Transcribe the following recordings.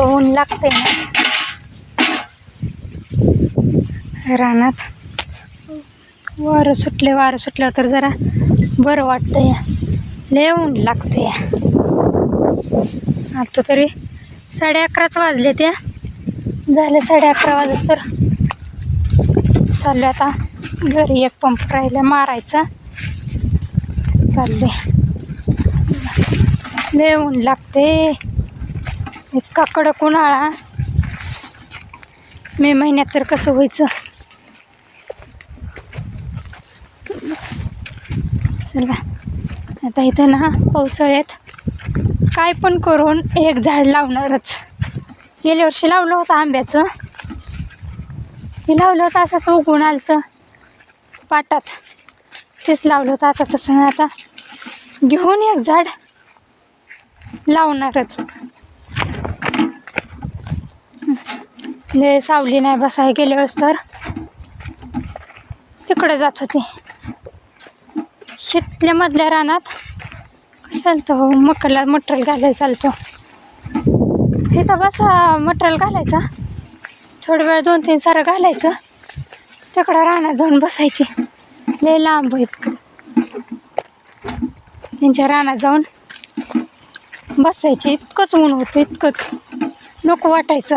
इतकं ऊन लागते ना. रानात. वारं सुटले वारं सुटलं तर जरा बरं वाटतं लय ऊन लागतं आता तरी साडे अकराच वाजले त्या झाले साडे अकरा वाजस तर. चाललो आता घरी एक पंप राहिला मारायचा. चालले लय ऊन लागते इतका कडक उन्हाळा. मे महिन्यात तर कसं व्हायचं? चला आता इथं ना पावसाळ्यात काय पण करून एक झाड लावणारच. गेल्या वर्षी लावलं होतं आंब्याचं. ते लावलं होतं असंच उगून आलं तर पाटात तेच लावलं होतं आता तसं. नाही आता घेऊन एक झाड लावणारच. लय सावली नाही बसाय गेल्या तर. तिकडे जात होती. शेतल्या मधल्या रानात चालतो मकरला मटरल घालायला चालतो. इथं बसा मटरल घालायचा. थोडा वेळ दोन तीन सारं घालायचं. तिकडं रानात जाऊन बसायची. लय लांब आहेत. त्यांच्या रानात जाऊन बसायची. इतकंच ऊन होतं इतकंच. नको वाटायचं.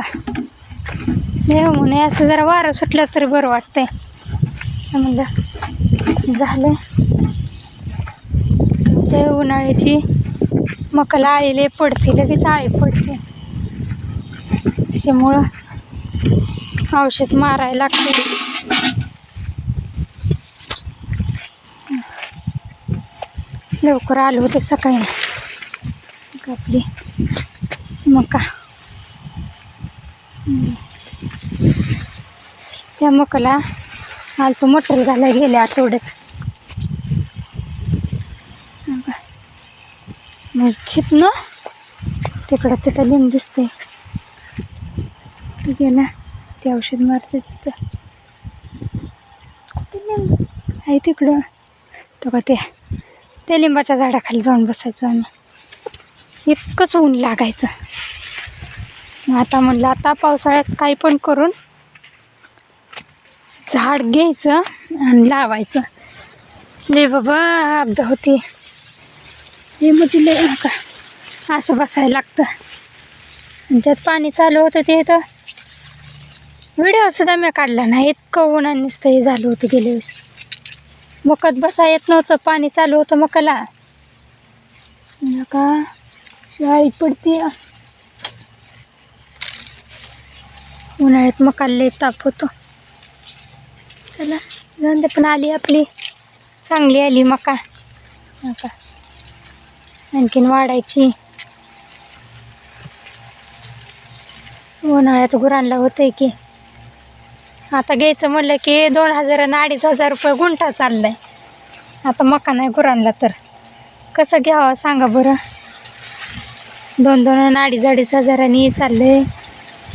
देव हो, म्हणे असं जरा वारं सुटलं तरी बरं वाटतंय. म्हणलं झालं. ते उन्हाळ्याची मकला आळीले पडते लगेच आळी पडते. त्याच्यामुळं औषध मारायला लागते. लवकर आलो होते सकाळी. आपली मका. त्या मकाला आलतो मटेरियल घालायला गेल्या आठवड्यात मग ना. तिकडं तिथं लिंब दिसते गेला ते औषध मारते तिथं. आहे तिकडं. तो का ते त्या लिंबाच्या झाडाखाली जाऊन बसायचो आम्ही. इतकंच ऊन लागायचं. आता म्हणलं आता पावसाळ्यात काही पण करून झाड घ्यायचं आणि लावायचं. ले बाबा अपदा होती. हे म्हणजे लय नका. असं बसायला लागतं. आणि त्यात पाणी चालू होतं ते तर. व्हिडिओ सुद्धा मी काढला नाही. इतकं उन्हाने नुसतं हे झालं होतं गेल्या वेळेस. मकत बसा येत नव्हतं. पाणी चालू होतं मकाला. का शाळेत पडते उन्हाळ्यात मकाला ताप होतो. चला जाऊन दे पण आली आपली. चांगली आली मका. मका. आणखीन वाढायची. उन्हाळ्यात गुरांना होतंय की. आता घ्यायचं म्हणलं की दोन हजार आणि अडीच हजार रुपये गुंठा चाललाय. आता मका नाही गुरांना तर. कसं घ्यावं सांगा बरं. दोन दोन आणि अडीच अडीच हजारांनी चाललंय.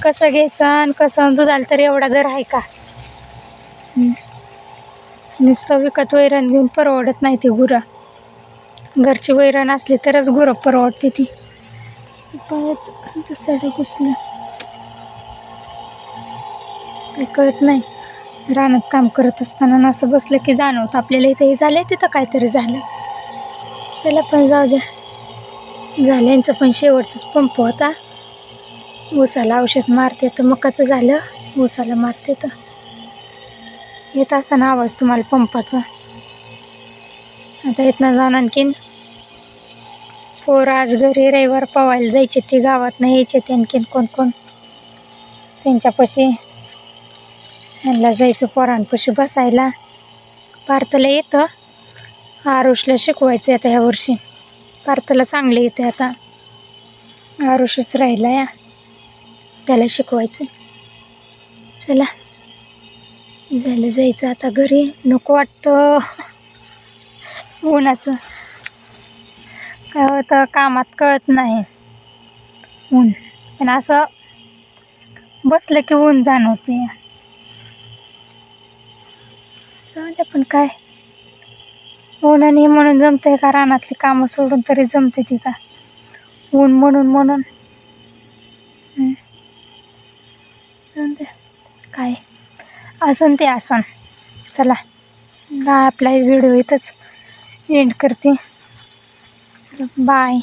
कसं घ्यायचं आणि कसं दुधाला तर एवढा दर आहे का? नुसतं विकत वैरण घेऊन परवडत नाही ती गुरं. घरची वैरण असली तरच गुरं परवडते ती. पायात सडक घुसलं. काही कळत नाही. रानात काम करत असताना असं बसलं की जाणवतं आपल्याला इथे हे झालं तिथं काहीतरी झालं. चला पण जाऊ द्या. झालं यांचं पण शेवटचाच पंप होता. ऊसाला औषध मारते तर मकाचं झालं? ऊसाला मारते तर. येत असताना आवाज तुम्हाला पंपाचा. आता इथनं जाऊन आणखीन. पोरं आज घरी रविवार पवायला जायचे ते गावात नाही यायचे ते आणखीन कोण कोण. त्यांच्यापाशी यांना जायचं पोरांपाशी बसायला. पार्थला येतं. आरुषला शिकवायचं आता ह्या वर्षी. पार्थला चांगलं येते आता. आरुषच राहिला या त्याला शिकवायचं. चला. झालं जायचं आता घरी. नको वाटतं. उन्हाचं काय होतं कामात कळत नाही. ऊन. पण असं बसलं की ऊन जाणवते. पण काय? ऊन आणि म्हणून जमतंय का? रानातली कामं सोडून तरी जमते ती का? ऊन म्हणून म्हणून. आसन ते आसन. चला हा आपला व्हिडिओ इथंच एंड करते. बाय